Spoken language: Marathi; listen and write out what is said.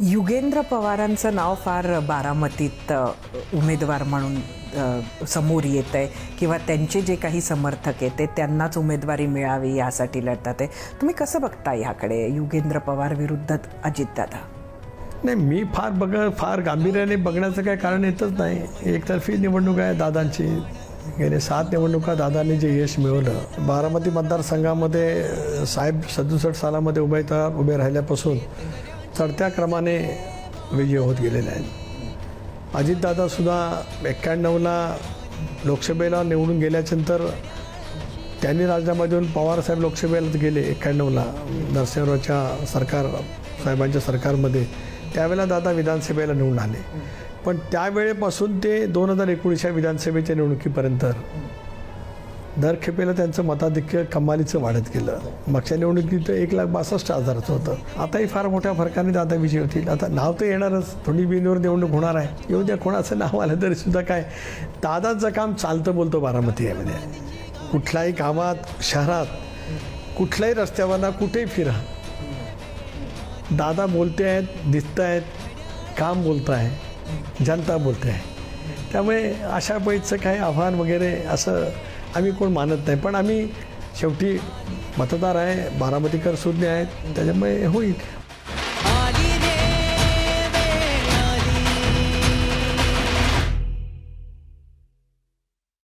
युगेंद्र पवारांचं नाव फार बारामतीत उमेदवार म्हणून समोर येत आहे. किंवा त्यांचे जे काही समर्थक आहेत ते त्यांनाच उमेदवारी मिळावी यासाठी लढतात आहे. तुम्ही कसं बघता ह्याकडे? युगेंद्र पवार विरुद्ध अजितदादा. नाही मी फार बघ फार गांभीर्याने बघण्याचं काही कारण येतच नाही. एकतर्फी निवडणूक आहे दादांची. गेले सात निवडणुका दादांनी जे यश मिळवलं. बारामती मतदारसंघामध्ये साहेब सदुसष्ट सालामध्ये उभे उभे राहिल्यापासून चढत्या क्रमाने विजय होत गेलेले आहेत. अजितदादासुद्धा एक्क्याण्णवला लोकसभेला निवडून गेल्याच्यानंतर त्यांनी राजीनामा देऊन पवारसाहेब लोकसभेला गेले एक्क्याण्णवला नरसिंहरावच्या सरकार साहेबांच्या सरकारमध्ये. त्यावेळेला दादा विधानसभेला निवडून आले. पण त्यावेळेपासून ते दोन हजार एकोणीसच्या विधानसभेच्या निवडणुकीपर्यंत दर खेपेला त्यांचं मताधिक्य कमालीचं वाढत गेलं. मागच्या निवडणुकीत एक लाख बासष्ट हजाराचं होतं. आताही फार मोठ्या फरकाने दादा विजय होतील. आता नाव तर येणारच. थोडी बिनवर निवडणूक होणार आहे. येऊ द्या कोणाचं नाव आलं तरी सुद्धा काय. दादाचं काम चालतं बोलतो बारामती यामध्ये. कुठल्याही गावात शहरात कुठल्याही रस्त्यावरना कुठेही फिरा. दादा बोलते आहेत दिसत आहेत काम बोलत आहे जनता बोलते आहे. त्यामुळे अशा पैचं काही आव्हान वगैरे असं आम्ही कोण मानत नाही. पण आम्ही शेवटी मतदार आहे बारामतीकर सुज्ञ आहेत. त्याच्यामुळे होईल.